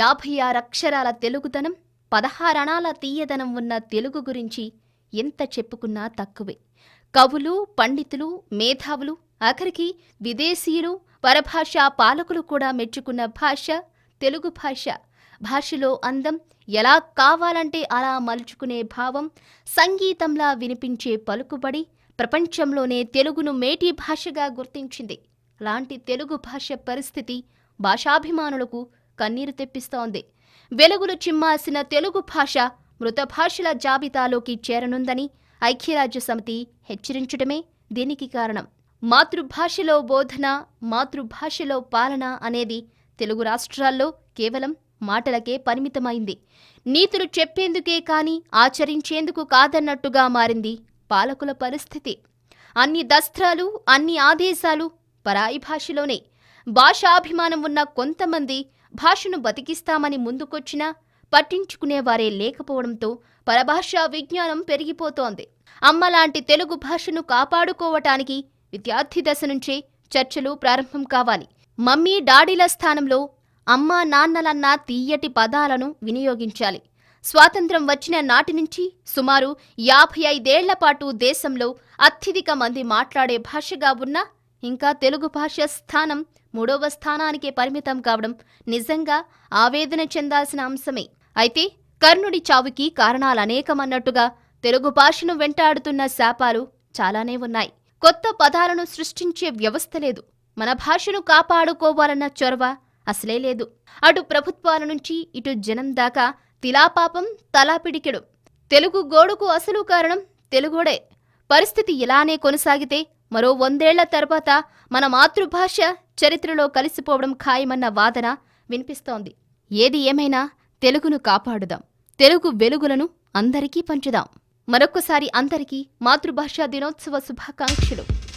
యాభై ఆరు అక్షరాల తెలుగుదనం పదహారణాల తీయదనం ఉన్న తెలుగు గురించి ఎంత చెప్పుకున్నా తక్కువే. కవులు పండితులు మేధావులు ఆఖరికి విదేశీయులు పరభాషా పాలకులు కూడా మెచ్చుకున్న భాష తెలుగు భాష. భాషలో అందం ఎలా కావాలంటే అలా మలుచుకునే భావం సంగీతంలా వినిపించే పలుకుబడి ప్రపంచంలోనే తెలుగును మేటి భాషగా గుర్తించింది. లాంటి తెలుగు భాష పరిస్థితి భాషాభిమానులకు కన్నీరు తెప్పిస్తోంది. వెలుగులు చిమ్మాల్సిన తెలుగు భాష మృత భాషల జాబితాలోకి చేరనుందని ఐక్యరాజ్య సమితి హెచ్చరించడమే దీనికి కారణం. మాతృభాషలో బోధన మాతృభాషలో పాలన అనేది తెలుగు రాష్ట్రాల్లో కేవలం మాటలకే పరిమితమైంది. నీతులు చెప్పేందుకే కాని ఆచరించేందుకు కాదన్నట్టుగా మారింది పాలకుల పరిస్థితి. అన్ని దస్త్రాలు అన్ని ఆదేశాలు పరాయి భాషలోనే. భాషాభిమానం ఉన్న కొంతమంది భాషను బతికిస్తామని ముందుకొచ్చినా పట్టించుకునేవారే లేకపోవడంతో పరభాషా విజ్ఞానం పెరిగిపోతోంది. అమ్మలాంటి తెలుగు భాషను కాపాడుకోవటానికి విద్యార్థి దశ నుంచే చర్చలు ప్రారంభం కావాలి. మమ్మీ డాడీల స్థానంలో అమ్మా నాన్నలన్న తీయటి పదాలను వినియోగించాలి. స్వాతంత్రం వచ్చిన నాటి నుంచి సుమారు యాభై ఐదేళ్ళ పాటు దేశంలో అత్యధిక మంది మాట్లాడే భాషగా ఉన్న ఇంకా తెలుగు భాష స్థానం మూడవ స్థానానికే పరిమితం కావడం నిజంగా ఆవేదన చెందాల్సిన అంశమే. అయితే కర్ణుడి చావుకి కారణాలనేకమన్నట్టుగా తెలుగు భాషను వెంటాడుతున్న శాపాలు చాలానే ఉన్నాయి. కొత్త పదాలను సృష్టించే వ్యవస్థ లేదు. మన భాషను కాపాడుకోవాలన్న చొరవ అసలే లేదు. అటు ప్రభుత్వాల నుంచి ఇటు జనం దాకా తిలాపాపం తలాపిడికెడు తెలుగు గోడుకు అసలు కారణం తెలుగుడే. పరిస్థితి ఇలానే కొనసాగితే మరో వందేళ్ళ తర్వాత మన మాతృభాష చరిత్రలో కలిసిపోవడం ఖాయమన్న వాదన వినిపిస్తోంది. ఏది ఏమైనా తెలుగును కాపాడుదాం. తెలుగు వెలుగులను అందరికీ పంచుదాం. మరొక్కసారి అందరికీ మాతృభాషా దినోత్సవ శుభాకాంక్షలు.